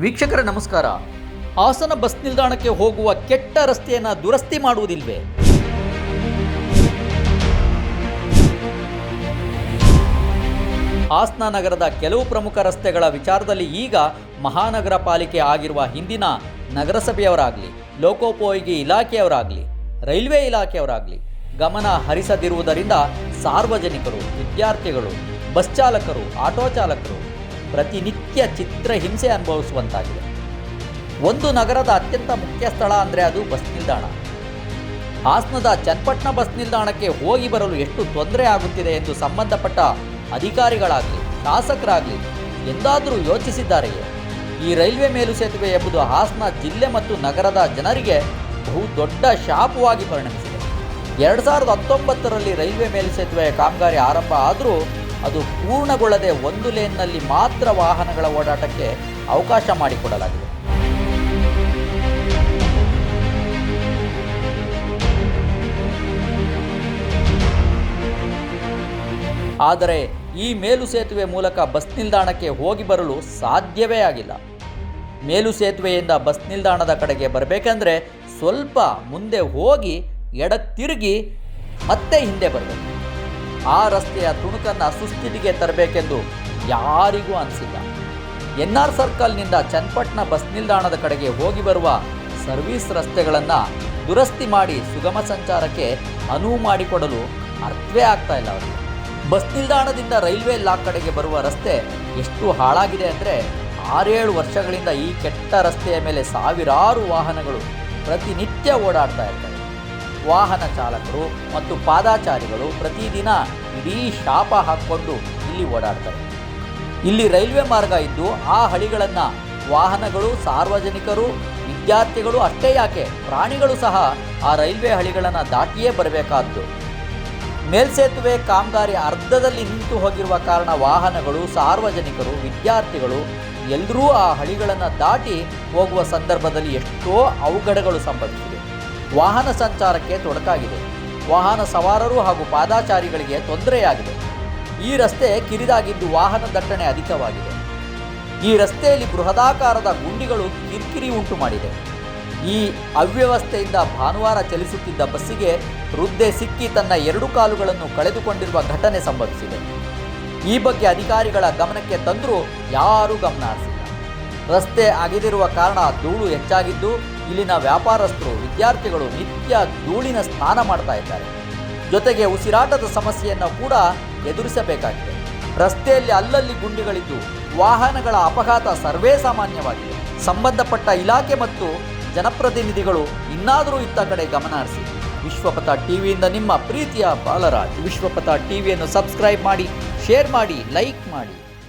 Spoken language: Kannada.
ವೀಕ್ಷಕರೇ, ನಮಸ್ಕಾರ. ಹಾಸನ ಬಸ್ ನಿಲ್ದಾಣಕ್ಕೆ ಹೋಗುವ ಕೆಟ್ಟ ರಸ್ತೆಯನ್ನು ದುರಸ್ತಿ ಮಾಡುವುದಿಲ್ವೇ? ಹಾಸನ ನಗರದ ಕೆಲವು ಪ್ರಮುಖ ರಸ್ತೆಗಳ ವಿಚಾರದಲ್ಲಿ ಈಗ ಮಹಾನಗರ ಪಾಲಿಕೆ ಆಗಿರುವ ಹಿಂದಿನ ನಗರಸಭೆಯವರಾಗಲಿ, ಲೋಕೋಪಯೋಗಿ ಇಲಾಖೆಯವರಾಗಲಿ, ರೈಲ್ವೆ ಇಲಾಖೆಯವರಾಗಲಿ ಗಮನ ಹರಿಸದಿರುವುದರಿಂದ ಸಾರ್ವಜನಿಕರು, ವಿದ್ಯಾರ್ಥಿಗಳು, ಬಸ್ ಚಾಲಕರು, ಆಟೋ ಚಾಲಕರು ಪ್ರತಿನಿತ್ಯ ಚಿತ್ರ ಹಿಂಸೆ ಅನುಭವಿಸುವಂತಾಗಿದೆ. ಒಂದು ನಗರದ ಅತ್ಯಂತ ಮುಖ್ಯ ಸ್ಥಳ ಅಂದರೆ ಅದು ಬಸ್ ನಿಲ್ದಾಣ. ಹಾಸನದ ಚನ್ನಪಟ್ಟಣ ಬಸ್ ನಿಲ್ದಾಣಕ್ಕೆ ಹೋಗಿ ಬರಲು ಎಷ್ಟು ತೊಂದರೆ ಆಗುತ್ತಿದೆ ಎಂದು ಸಂಬಂಧಪಟ್ಟ ಅಧಿಕಾರಿಗಳಾಗಲಿ, ಶಾಸಕರಾಗಲಿ ಎಂದಾದರೂ ಯೋಚಿಸಿದ್ದಾರೆಯೇ? ಈ ರೈಲ್ವೆ ಮೇಲು ಸೇತುವೆ ಎಂಬುದು ಹಾಸನ ಜಿಲ್ಲೆ ಮತ್ತು ನಗರದ ಜನರಿಗೆ ಬಹು ದೊಡ್ಡ ಶಾಪವಾಗಿ ಪರಿಣಮಿಸಿದೆ. ಎರಡು ಸಾವಿರದ ಹತ್ತೊಂಬತ್ತರಲ್ಲಿ ರೈಲ್ವೆ ಮೇಲು ಸೇತುವೆಯ ಕಾಮಗಾರಿ ಆರಂಭ ಆದರೂ ಅದು ಪೂರ್ಣಗೊಳ್ಳದೆ ಒಂದು ಲೇನ್ನಲ್ಲಿ ಮಾತ್ರ ವಾಹನಗಳ ಓಡಾಟಕ್ಕೆ ಅವಕಾಶ ಮಾಡಿಕೊಡಲಾಗಿದೆ. ಆದರೆ ಈ ಮೇಲು ಸೇತುವೆ ಮೂಲಕ ಬಸ್ ನಿಲ್ದಾಣಕ್ಕೆ ಹೋಗಿ ಬರಲು ಸಾಧ್ಯವೇ ಆಗಿಲ್ಲ. ಮೇಲು ಸೇತುವೆಯಿಂದ ಬಸ್ ನಿಲ್ದಾಣದ ಕಡೆಗೆ ಬರಬೇಕಂದ್ರೆ ಸ್ವಲ್ಪ ಮುಂದೆ ಹೋಗಿ ಎಡ ತಿರುಗಿ ಮತ್ತೆ ಹಿಂದೆ ಬರಬೇಕು. ಆ ರಸ್ತೆಯ ತುಣುಕನ್ನು ಸುಸ್ಥಿತಿಗೆ ತರಬೇಕೆಂದು ಯಾರಿಗೂ ಅನಿಸಿಲ್ಲ. ಎನ್ ಆರ್ ಸರ್ಕಲ್ನಿಂದ ಚನ್ನಪಟ್ಟಣ ಬಸ್ ನಿಲ್ದಾಣದ ಕಡೆಗೆ ಹೋಗಿ ಬರುವ ಸರ್ವಿಸ್ ರಸ್ತೆಗಳನ್ನು ದುರಸ್ತಿ ಮಾಡಿ ಸುಗಮ ಸಂಚಾರಕ್ಕೆ ಅನುವು ಮಾಡಿಕೊಡಲು ಅರ್ಥವೇ ಆಗ್ತಾ ಇಲ್ಲ ಅವರಿಗೆ. ಬಸ್ ನಿಲ್ದಾಣದಿಂದ ರೈಲ್ವೆ ಲಾಕ್ ಕಡೆಗೆ ಬರುವ ರಸ್ತೆ ಎಷ್ಟು ಹಾಳಾಗಿದೆ ಅಂದರೆ ಆರೇಳು ವರ್ಷಗಳಿಂದ ಈ ಕೆಟ್ಟ ರಸ್ತೆಯ ಮೇಲೆ ಸಾವಿರಾರು ವಾಹನಗಳು ಪ್ರತಿನಿತ್ಯ ಓಡಾಡ್ತಾ ಇರ್ತವೆ ವಾಹನ ಚಾಲಕರು ಮತ್ತು ಪಾದಾಚಾರಿಗಳು ಪ್ರತಿದಿನ ಇಡೀ ಶಾಪ ಹಾಕ್ಕೊಂಡು ಇಲ್ಲಿ ಓಡಾಡ್ತಾರೆ. ಇಲ್ಲಿ ರೈಲ್ವೆ ಮಾರ್ಗ ಇದ್ದು ಆ ಹಳಿಗಳನ್ನು ವಾಹನಗಳು, ಸಾರ್ವಜನಿಕರು, ವಿದ್ಯಾರ್ಥಿಗಳು ಅಷ್ಟೇ ಯಾಕೆ ಪ್ರಾಣಿಗಳು ಸಹ ಆ ರೈಲ್ವೆ ಹಳಿಗಳನ್ನು ದಾಟಿಯೇ ಬರಬೇಕಾದ್ದು. ಮೇಲ್ಸೇತುವೆ ಕಾಮಗಾರಿ ಅರ್ಧದಲ್ಲಿ ನಿಂತು ಹೋಗಿರುವ ಕಾರಣ ವಾಹನಗಳು, ಸಾರ್ವಜನಿಕರು, ವಿದ್ಯಾರ್ಥಿಗಳು ಎಲ್ಲರೂ ಆ ಹಳಿಗಳನ್ನು ದಾಟಿ ಹೋಗುವ ಸಂದರ್ಭದಲ್ಲಿ ಎಷ್ಟೋ ಅವಘಡಗಳು ಸಂಭವಿಸಿವೆ. ವಾಹನ ಸಂಚಾರಕ್ಕೆ ತೊಡಕಾಗಿದೆ. ವಾಹನ ಸವಾರರು ಹಾಗೂ ಪಾದಾಚಾರಿಗಳಿಗೆ ತೊಂದರೆಯಾಗಿದೆ. ಈ ರಸ್ತೆ ಕಿರಿದಾಗಿದ್ದು ವಾಹನ ದಟ್ಟಣೆ ಅಧಿಕವಾಗಿದೆ. ಈ ರಸ್ತೆಯಲ್ಲಿ ಬೃಹದಾಕಾರದ ಗುಂಡಿಗಳು ಕಿರಿಕಿರಿ ಉಂಟು ಮಾಡಿದೆ ಈ ಅವ್ಯವಸ್ಥೆಯಿಂದ ಭಾನುವಾರ ಚಲಿಸುತ್ತಿದ್ದ ಬಸ್ಸಿಗೆ ವೃದ್ಧೆ ಸಿಕ್ಕಿ ತನ್ನ ಎರಡು ಕಾಲುಗಳನ್ನು ಕಳೆದುಕೊಂಡಿರುವ ಘಟನೆ ಸಂಭವಿಸಿದೆ. ಈ ಬಗ್ಗೆ ಅಧಿಕಾರಿಗಳ ಗಮನಕ್ಕೆ ತಂದರೂ ಯಾರೂ ಗಮನ ಹರಿಸಿಲ್ಲ. ರಸ್ತೆ ಅಗೆದಿರುವ ಕಾರಣ ಧೂಳು ಹೆಚ್ಚಾಗಿದ್ದು, ಇಲ್ಲಿನ ವ್ಯಾಪಾರಸ್ಥರು ವಿದ್ಯಾರ್ಥಿಗಳು ನಿತ್ಯ ಧೂಳಿನ ಸ್ನಾನ ಮಾಡ್ತಾ ಇದ್ದಾರೆ. ಜೊತೆಗೆ ಉಸಿರಾಟದ ಸಮಸ್ಯೆಯನ್ನು ಕೂಡ ಎದುರಿಸಬೇಕಾಗಿದೆ. ರಸ್ತೆಯಲ್ಲಿ ಅಲ್ಲಲ್ಲಿ ಗುಂಡಿಗಳಿದ್ದು, ವಾಹನಗಳ ಅಪಘಾತ ಸರ್ವೇ ಸಾಮಾನ್ಯವಾಗಿದೆ. ಸಂಬಂಧಪಟ್ಟ ಇಲಾಖೆ ಮತ್ತು ಜನಪ್ರತಿನಿಧಿಗಳು ಇನ್ನಾದರೂ ಇತ್ತ ಕಡೆ ಗಮನ ಹರಿಸಿ. ವಿಶ್ವಪಥ ಟಿವಿಯಿಂದ ನಿಮ್ಮ ಪ್ರೀತಿಯ ಬಾಲರಾಜ್. ವಿಶ್ವಪಥ ಟಿವಿಯನ್ನು ಸಬ್ಸ್ಕ್ರೈಬ್ ಮಾಡಿ, ಶೇರ್ ಮಾಡಿ, ಲೈಕ್ ಮಾಡಿ.